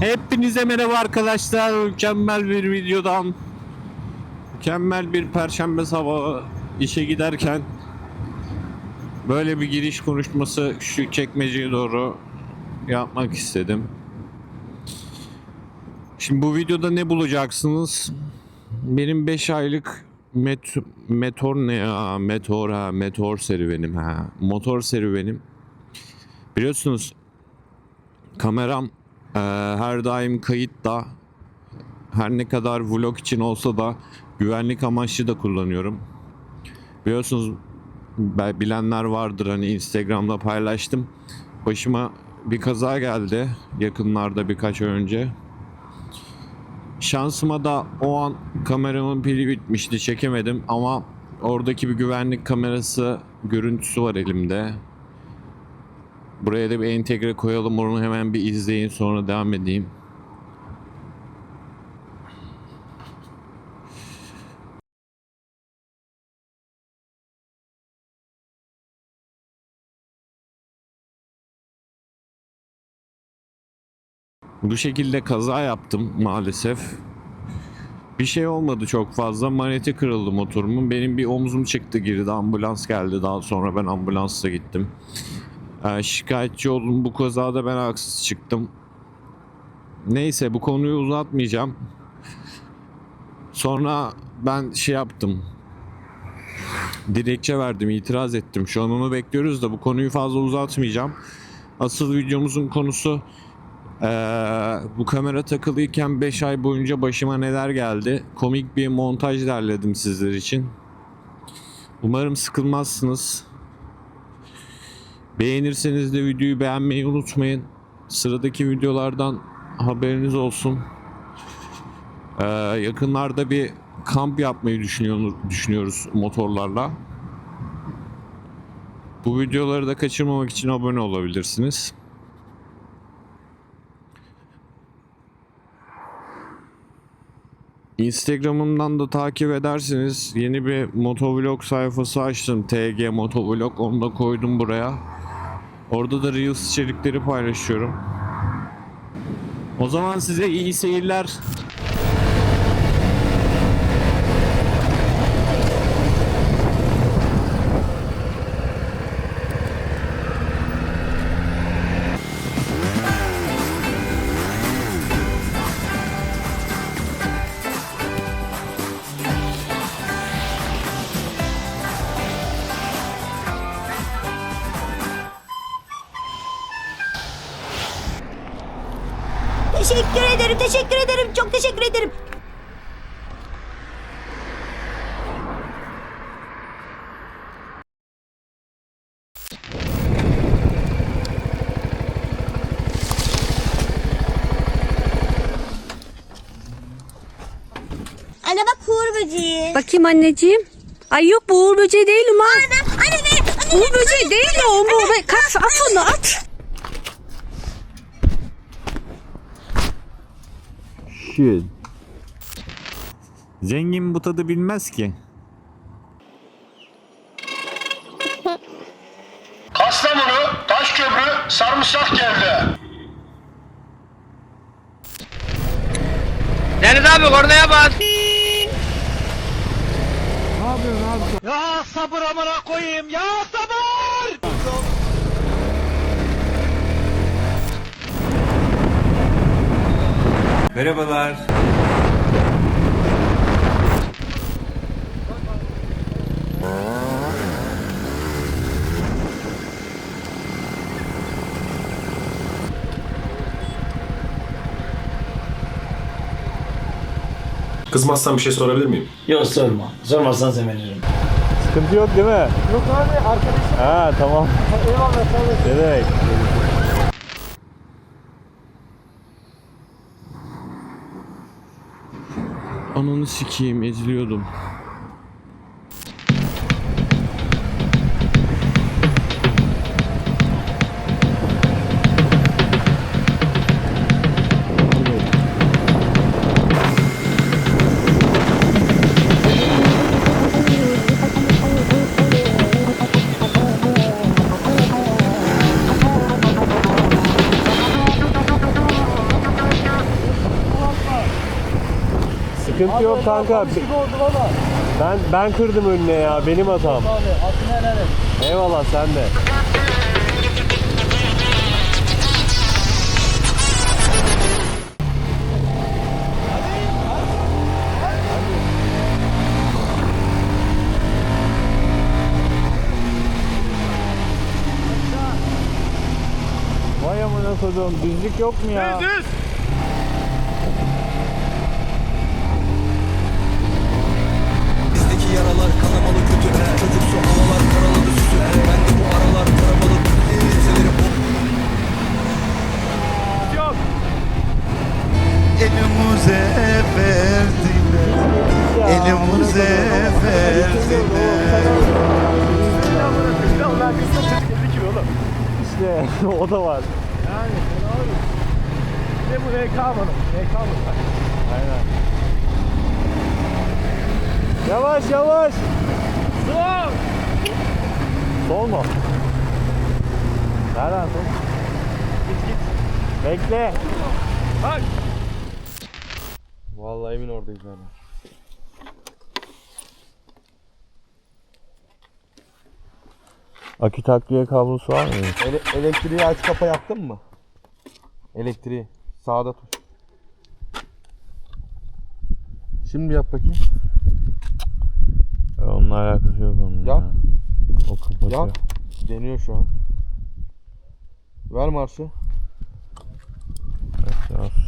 Hepinize merhaba arkadaşlar. Mükemmel bir videodan mükemmel bir perşembe sabahı işe giderken böyle bir giriş konuşması şu çekmeceye doğru yapmak istedim. Şimdi bu videoda ne bulacaksınız? Benim 5 aylık met meteor ne ya? Meteor ha, meteor serüvenim ha. Motor serüvenim. Biliyorsunuz kameram eee, her daim kayıtta. Her ne kadar vlog için olsa da güvenlik amaçlı da kullanıyorum. Biliyorsunuz bilenler vardır hani Instagram'da paylaştım. Başıma bir kaza geldi yakınlarda birkaç ay önce. Şansıma da o an kameramın pili bitmişti çekemedim ama oradaki bir güvenlik kamerası görüntüsü var elimde. Buraya da bir entegre koyalım onu hemen bir izleyin sonra devam edeyim. Bu şekilde kaza yaptım maalesef. Bir şey olmadı çok fazla. Maneti kırıldı motorumun. Benim bir omzum çıktı girdi. Ambulans geldi. Daha sonra ben ambulansla gittim. Ee, şikayetçi oldum. Bu kazada ben haksız çıktım. Neyse bu konuyu uzatmayacağım. Sonra ben şey yaptım. Dilekçe verdim, itiraz ettim. Şu an onu bekliyoruz da bu konuyu fazla uzatmayacağım. Asıl videomuzun konusu ee, bu kamera takılıyken 5 ay boyunca başıma neler geldi. Komik bir montaj derledim sizler için. Umarım sıkılmazsınız. Beğenirseniz de videoyu beğenmeyi unutmayın. Sıradaki videolardan haberiniz olsun. Ee, yakınlarda bir kamp yapmayı düşünüyor, düşünüyoruz motorlarla. Bu videoları da kaçırmamak için abone olabilirsiniz. Instagram'ımdan da takip ederseniz yeni bir motovlog sayfası açtım. TG Motovlog. Onu da koydum buraya. Orada da Reels içerikleri paylaşıyorum. O zaman size iyi seyirler. Teşekkür ederim, teşekkür ederim, çok teşekkür ederim. Anne bak Uğur böceği. Bakayım anneciğim. Ay yok bu uğur böceği değil Uma. Anne, anne, anne, anne. Uğur böceği değil o. Uma. Be- Kaç at onu at. Shit. Zengin bu tadı bilmez ki. Kastamonu, Taşköprü, Sarımsak geldi. Deniz abi kornaya bas. Ya sabır amına koyayım ya sabır! Merhabalar. Kızmazsan bir şey sorabilir miyim? Yok sorma. Sormazsan sevinirim. Sıkıntı yok değil mi? Yok abi arkadaşım. Ha tamam. Eyvallah sağ olasın. Ne demek? Ananı sikeyim eziliyordum. Sıkıntı yok kanka. Ben ben kırdım önüne ya. Benim hatam. Eyvallah sen de. Vay amına koduğum düzlük yok mu ya? Bizdeki o da var. Ne bu RK mı? RK mı? Aynen. Yavaş yavaş. Sol! Sol mu? Nereden sol? Git git. Bekle. Bak. Vallahi emin oradayız hala. Akü takviye kablosu var mı? elektriği aç kapa yaptın mı? Elektriği sağda tut Şimdi yap bakayım Ya Onunla alakası yok onun. Yap. ya. O kapatıyor. Yap Deniyor şu an Ver marşı Biraz.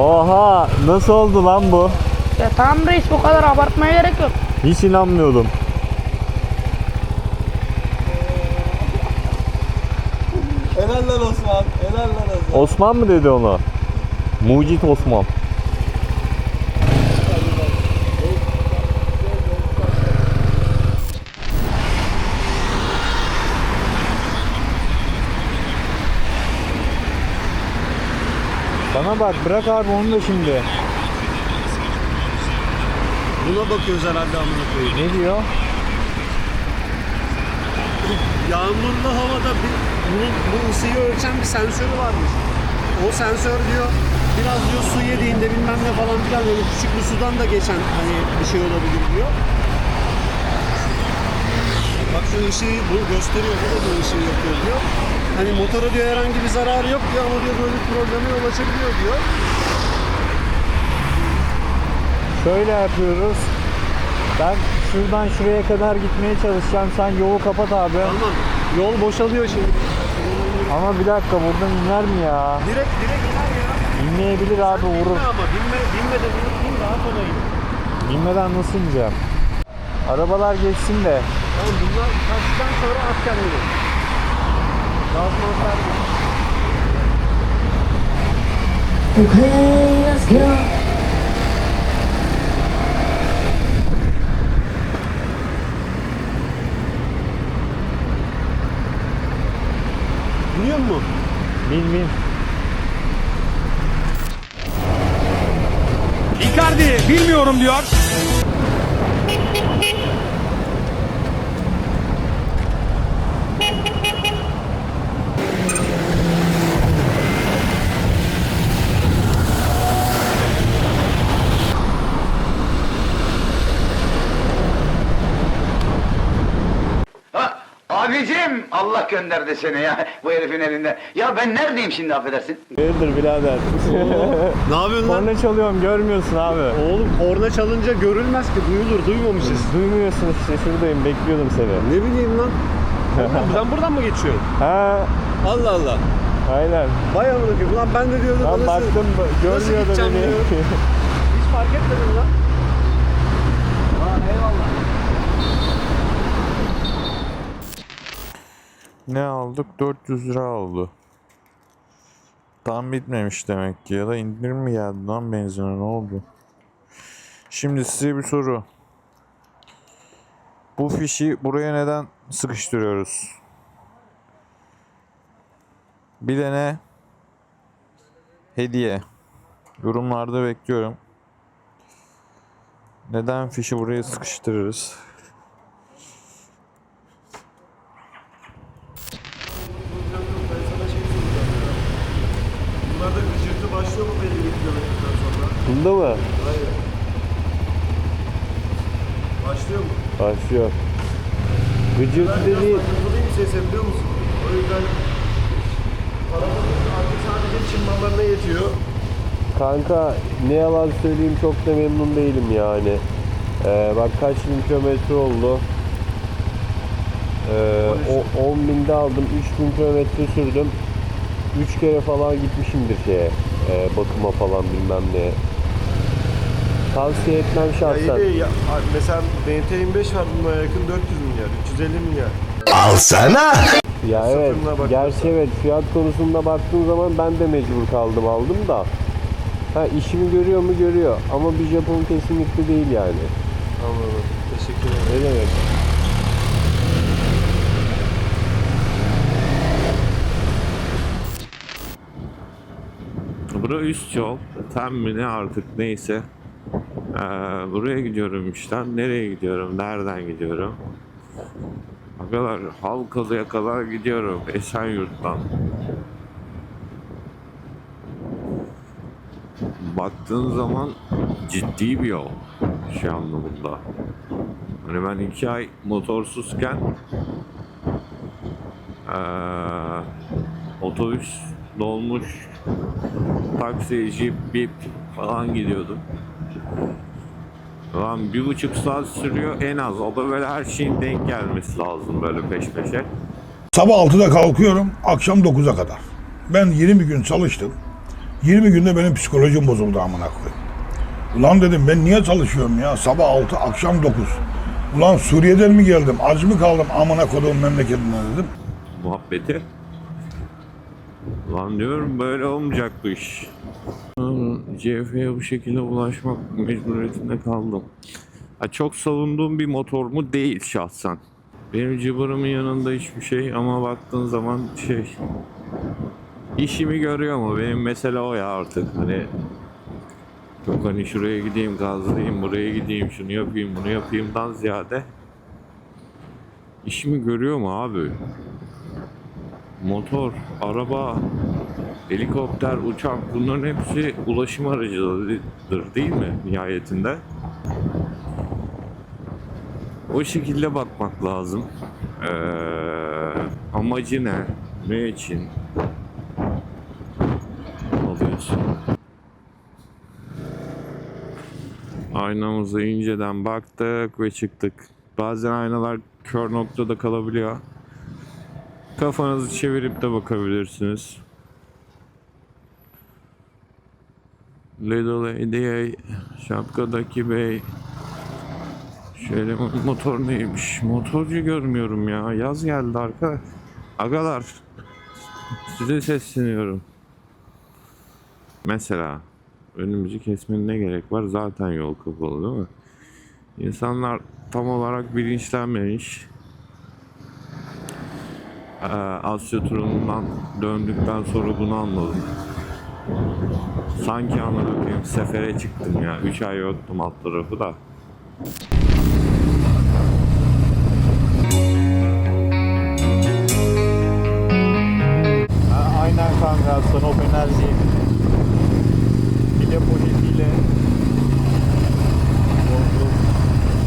Oha nasıl oldu lan bu? Ya tamam reis bu kadar abartmaya gerek yok. Hiç inanmıyordum. Helal lan Osman Helal lan Osman Osman mı dedi onu? Mucit Osman. Bana bak bırak abi onu da şimdi. Buna bakıyoruz herhalde amına koyayım Ne diyor? Yağmurlu havada bir, bunun, bu ısıyı ölçen bir sensörü varmış. O sensör diyor biraz diyor su yediğinde bilmem ne falan filan öyle küçük bir sudan da geçen hani bir şey olabilir diyor. Bak şu ışığı bu gösteriyor bu da ışığı yapıyor diyor. Hani motora diyor herhangi bir zararı yok diyor ama diyor böyle bir probleme yol açabiliyor diyor. Şöyle yapıyoruz. Ben şuradan şuraya kadar gitmeye çalışacağım. Sen yolu kapat abi. Tamam yol boşalıyor şimdi. Ama bir dakika buradan iner mi ya? Direkt direkt iner ya. İnmeyebilir abi vurur. Binme ama binme, binme de bin, bin daha kolay iner. Bilmeden nasıl ineceğim? Arabalar geçsin de. Tamam bunlar kaçtıktan sonra at kendini. Gaz mantar Biliyor musun? Bin bin. Icardi bilmiyorum diyor. Abicim Allah gönderdi seni ya bu herifin elinden. Ya ben neredeyim şimdi affedersin? Hayırdır birader? Ne yapıyorsun lan? Korna çalıyorum görmüyorsun abi. Oğlum korna çalınca görülmez ki duyulur duymamışız. Duymuyorsun işte şuradayım bekliyordum seni. Ne bileyim lan. Sen buradan mı geçiyorsun? Ha Allah Allah. aynen. Vay amına koyayım. Ulan ben de diyordum. Nasıl- baktım nasıl görmüyordu gideceğim beni. Hiç fark etmedim lan. Ne aldık? 400 lira oldu. Tam bitmemiş demek ki ya da indirim mi geldi lan benzine ne oldu? Şimdi size bir soru. Bu fişi buraya neden sıkıştırıyoruz? Bir de ne? Hediye. Yorumlarda bekliyorum. Neden fişi buraya sıkıştırırız? Bunda mı? Hayır. Başlıyor mu? Başlıyor. Gıcırtı ben dediğin... Ben sese biliyor musun? O yüzden arabanın artık sadece çınmalarına yetiyor. Kanka ne yalan söyleyeyim çok da memnun değilim yani. Ee, bak kaç bin kilometre oldu. Ee, o 10 binde aldım 3000 kilometre sürdüm. 3 kere falan gitmişimdir şeye. E, bakıma falan bilmem ne Tavsiye etmem Ya şahsen. iyi de ya, mesela BNT 25 var buna yakın 400 milyar, 350 milyar. Ya evet, Sıfırına bak gerçi evet fiyat konusunda baktığın zaman ben de mecbur kaldım aldım da. Ha işimi görüyor mu görüyor ama bir Japon kesinlikle değil yani. Anladım. Teşekkür ederim. Ne demek? Bura üst yol. Tam mı ne artık neyse. Ee, buraya gidiyorum işte. Nereye gidiyorum? Nereden gidiyorum? O kadar Halkalı'ya kadar gidiyorum. Esenyurt'tan. Baktığın zaman ciddi bir yol. Şey anlamında. Hani ben iki ay motorsuzken ee, otobüs dolmuş taksi, jip, bip falan gidiyordum. Lan bir buçuk saat sürüyor en az. O da böyle her şeyin denk gelmesi lazım böyle peş peşe. Sabah 6'da kalkıyorum, akşam 9'a kadar. Ben 20 gün çalıştım. 20 günde benim psikolojim bozuldu amına koyayım. Ulan dedim ben niye çalışıyorum ya? Sabah 6, akşam 9. Ulan Suriye'den mi geldim? Aç mı kaldım amına koduğum memleketine dedim. muhabbeti. Lan diyorum böyle olmayacak bu iş. CF'ye bu şekilde ulaşmak mecburiyetinde kaldım. Ha, çok savunduğum bir motor mu değil şahsen. Benim cıbırımın yanında hiçbir şey ama baktığın zaman şey işimi görüyor mu? Benim mesele o ya artık. Hani çok hani şuraya gideyim gazlayayım, buraya gideyim, şunu yapayım, bunu yapayımdan ziyade işimi görüyor mu abi? Motor, araba, helikopter, uçak bunların hepsi ulaşım aracıdır değil mi nihayetinde? O şekilde bakmak lazım. Ee, amacı ne? Ne için? alıyorsun? Aynamıza inceden baktık ve çıktık. Bazen aynalar kör noktada kalabiliyor. Kafanızı çevirip de bakabilirsiniz. Little ADA şapkadaki bey Şöyle mo- motor neymiş? Motorcu görmüyorum ya. Yaz geldi arka. Agalar. Size sesleniyorum. Mesela önümüzü kesmenin ne gerek var? Zaten yol kapalı değil mi? İnsanlar tam olarak bilinçlenmemiş. Ee, Asya turundan döndükten sonra bunu anladım. Sanki anladım sefere çıktım ya. 3 ay yoktum alt tarafı da. Aynen kanka Sanop Enerji. Bile poşetiyle